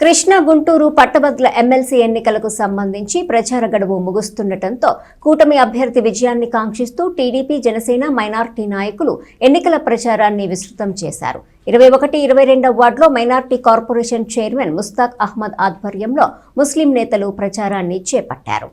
కృష్ణా గుంటూరు పట్టభద్రుల ఎమ్మెల్సీ ఎన్నికలకు సంబంధించి ప్రచార గడువు ముగుస్తుండటంతో కూటమి అభ్యర్థి విజయాన్ని కాంక్షిస్తూ టీడీపీ జనసేన మైనార్టీ నాయకులు ఎన్నికల ప్రచారాన్ని విస్తృతం చేశారు. ఇరవై ఒకటి ఇరవై రెండవ వార్డులో minority corporation chairman Mushtaq Ahmed ఆధ్వర్యంలో ముస్లిం నేతలు ప్రచారాన్ని చేపట్టారు.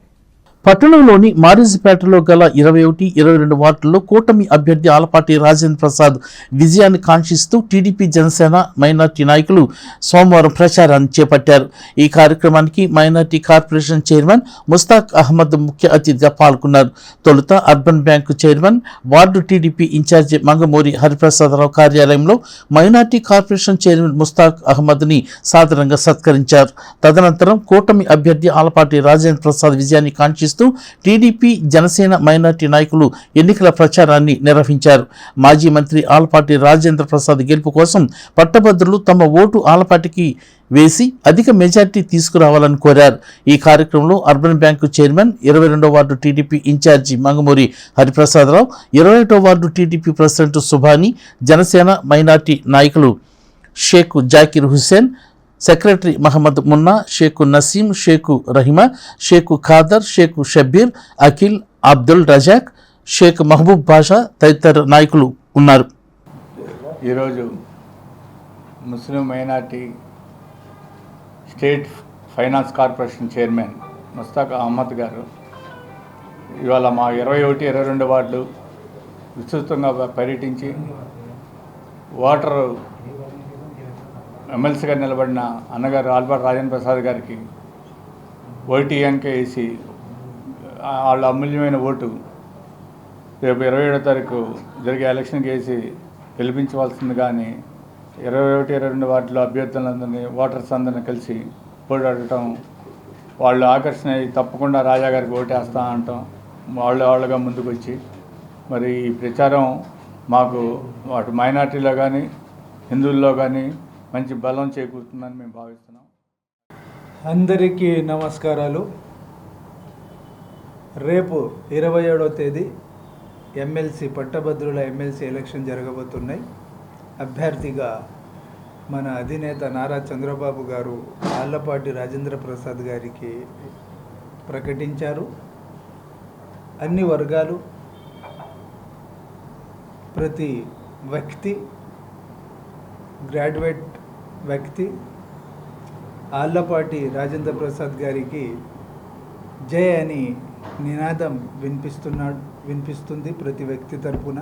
పట్టణంలోని మారిజిపేటలో గల ఇరవై ఒకటి ఇరవై రెండు వార్డుల్లో కూటమి అభ్యర్థి ఆలపాటి రాజేంద్ర ప్రసాద్ విజయాన్ని కాంక్షిస్తూ టీడీపీ జనసేన మైనార్టీ నాయకులు సోమవారం ప్రచారాన్ని చేపట్టారు. ఈ కార్యక్రమానికి minority corporation chairman Mushtaq Ahmed ముఖ్య అతిథిగా పాల్గొన్నారు. తొలుత urban bank chairman ward TDP incharge Mangamuri Hariprasadarao కార్యాలయంలో మైనార్టీ కార్పొరేషన్ చైర్మన్ ముస్తాక్ అహ్మద్ని సాధారణంగా సత్కరించారు. తదనంతరం కూటమి అభ్యర్థి ఆలపాటి రాజేంద్ర ప్రసాద్ విజయాన్ని కాంక్షిస్తూ టీడీపీ జనసేన మైనార్టీ నాయకులు ఎన్నికల ప్రచారాన్ని నిర్వహించారు. మాజీ మంత్రి ఆలపాటి రాజేంద్ర ప్రసాద్ గెలుపు కోసం పట్టభద్రులు తమ ఓటు ఆలపాటికి వేసి అధిక మెజార్టీ తీసుకురావాలని కోరారు. ఈ కార్యక్రమంలో అర్బన్ బ్యాంకు చైర్మన్ ఇరవై రెండో ward TDP incharge Mangamuri Hariprasadarao ఇరవై ఒకటో ward TDP president Subhani Janasena minority నాయకులు షేక్ జాకిర్ హుస్సేన్ సెక్రటరీ మహమ్మద్ మున్నా షేక్ నసీం షేక్ రహిమా షేక్ ఖాదర్ షేక్ షబ్బీర్ అఖిల్ అబ్దుల్ రజాక్ షేక్ మహబూబ్ బాషా తదితర నాయకులు ఉన్నారు. ఈరోజు ముస్లిం minority state finance corporation chairman Mushtaq Ahmed గారు ఇవాళ మా ఇరవై ఒకటి ఇరవై రెండు వార్డులు విస్తృతంగా పర్యటించి వాటర్ ఎమ్మెల్సీగా నిలబడిన అన్నగారు ఆల్బర్ట్ రాజేంద్ర ప్రసాద్ గారికి ఓటీ అంకె వేసి వాళ్ళ అమూల్యమైన ఓటు రేపు ఇరవై ఏడో తారీఖు జరిగే ఎలక్షన్కి వేసి గెలిపించవలసింది కానీ ఇరవై ఒకటి ఇరవై రెండు వార్డులో అభ్యర్థులందరినీ ఓటర్స్ అందరినీ కలిసి పోరాడటం వాళ్ళు ఆకర్షణ అయ్యి తప్పకుండా రాజా గారికి ఓటేస్తా అంటాం వాళ్ళు వాళ్ళగా ముందుకు వచ్చి మరి ఈ ప్రచారం మాకు అటు మైనార్టీలో కానీ హిందువుల్లో కానీ మంచి బలం చేకూరుతుందని మేము భావిస్తున్నాం. అందరికీ నమస్కారాలు. రేపు ఇరవై ఏడవ తేదీ ఎమ్మెల్సీ పట్టభద్రుల ఎమ్మెల్సీ ఎలక్షన్ జరగబోతున్నాయి. అభ్యర్థిగా మన అధినేత నారా చంద్రబాబు గారు ఆళ్ళపాటి రాజేంద్ర ప్రసాద్ గారికి ప్రకటించారు. అన్ని వర్గాలు ప్రతి వ్యక్తి గ్రాడ్యుయేట్ వ్యక్తి ఆళ్ళపాటి రాజేంద్ర ప్రసాద్ గారికి జై అని నినాదం వినిపిస్తున్నాడు వినిపిస్తుంది ప్రతి వ్యక్తి తరపున.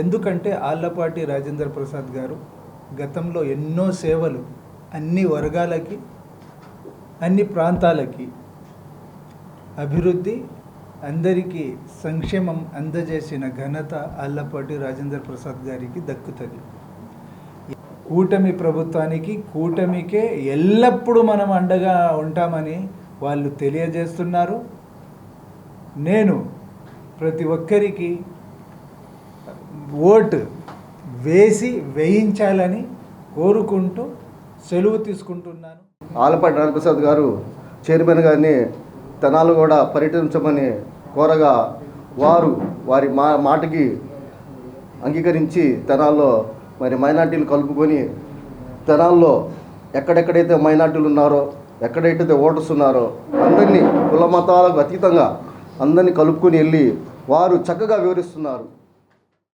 ఎందుకంటే ఆళ్ళపాటి రాజేంద్ర ప్రసాద్ గారు గతంలో ఎన్నో సేవలు అన్ని వర్గాలకి అన్ని ప్రాంతాలకి అభివృద్ధి అందరికీ సంక్షేమం అందజేసిన ఘనత ఆళ్ళపాటి రాజేంద్ర ప్రసాద్ గారికి దక్కుతుంది. కూటమి ప్రభుత్వానికి కూటమికే ఎల్లప్పుడూ మనం అండగా ఉంటామని వాళ్ళు తెలియజేస్తున్నారు. నేను ప్రతి ఒక్కరికి ఓటు వేసి వేయించాలని కోరుకుంటూ సెలవు తీసుకుంటున్నాను. ఆలపాటి నారాయణప్రసాద్ గారు చైర్మన్ గారిని తెనాలు కూడా పర్యటించమని కోరగా వారు వారి మా మాటకి అంగీకరించి తెనాల్లో మరి మైనార్టీలు కలుపుకొని తెనాల్లో ఎక్కడెక్కడైతే మైనార్టీలు ఉన్నారో ఎక్కడైతే ఓటర్స్ ఉన్నారో అందరినీ కుల మతాలకు అతీతంగా అందరినీ కలుపుకొని వెళ్ళి వారు చక్కగా వివరిస్తున్నారు.